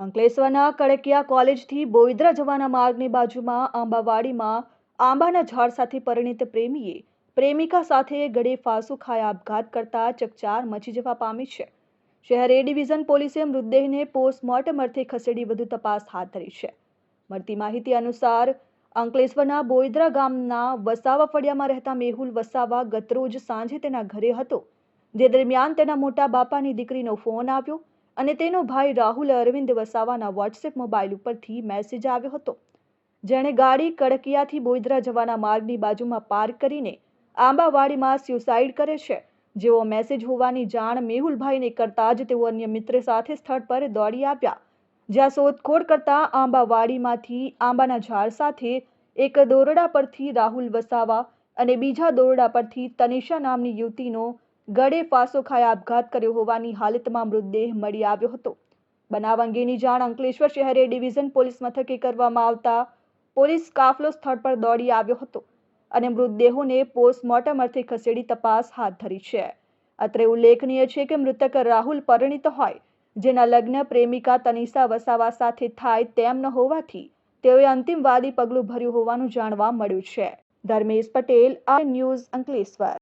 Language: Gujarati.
અંકલેશ્વરના કડકિયા કોલેજથી બોઈદ્રા જવાના માર્ગની બાજુમાં આંબાવાડીમાં આંબાના ઝાડ સાથે પરિણીત પ્રેમીએ પ્રેમિકા સાથે ગળે ફાંસો ખાયા આપઘાત કરતા ચકચાર મચી જવા પામી છે. શહેર એ ડિવિઝન પોલીસે મૃતદેહને પોસ્ટમોર્ટમ અર્થે ખસેડી વધુ તપાસ હાથ ધરી છે. મળતી માહિતી અનુસાર, અંકલેશ્વરના બોઈદરા ગામના વસાવા ફળિયામાં રહેતા મેહુલ વસાવા ગતરોજ સાંજે તેના ઘરે હતો. જે દરમિયાન તેના મોટા બાપાની દીકરીનો ફોન આવ્યો અને તેનો ભાઈ રાહુલ અરવિંદ વસાવાના વોટ્સએપ મોબાઈલ ઉપરથી મેસેજ આવ્યો હતો. જેણે ગાડી કડકિયાથી બોઈદરા જવાના માર્ગની બાજુમાં પાર્ક કરીને આંબાવાડીમાં સ્યુસાઇડ કરે છે. જેવો મેસેજ હોવાની જાણ મેહુલભાઈને કરતા જ તેઓ અન્ય મિત્ર સાથે સ્થળ પર દોડી આવ્યા. જ્યાં શોધખોળ કરતા આંબાવાડીમાંથી આંબાના ઝાડ સાથે એક દોરડા પરથી રાહુલ વસાવા અને બીજા દોરડા પરથી તનિષા નામની યુવતીનો ગળે ફાંસો ખાયા આપઘાત કર્યો હોવાની હાલતમાં મૃતદેહ મળી આવ્યો હતો. બનાવ અંગેની જાણ અંકલેશ્વર શહેરે ડિવિઝન પોલીસ મથકે કરવામાં આવતા પોલીસ કાફલો સ્થળ પર દોડી આવ્યો હતો અને મૃતદેહોને પોસ્ટમોર્ટમ અર્થે ખસેડી તપાસ હાથ ધરી છે. અત્રે ઉલ્લેખનીય છે કે મૃતક રાહુલ પરિણીત હોય, જેના લગ્ન પ્રેમિકા તનિષા વસાવા સાથે થાય તેમ ન હોવાથી તેઓએ અંતિમવાદી પગલું ભર્યું હોવાનું જાણવા મળ્યું છે. ધર્મેશ પટેલ આ ન્યૂઝ અંકલેશ્વર.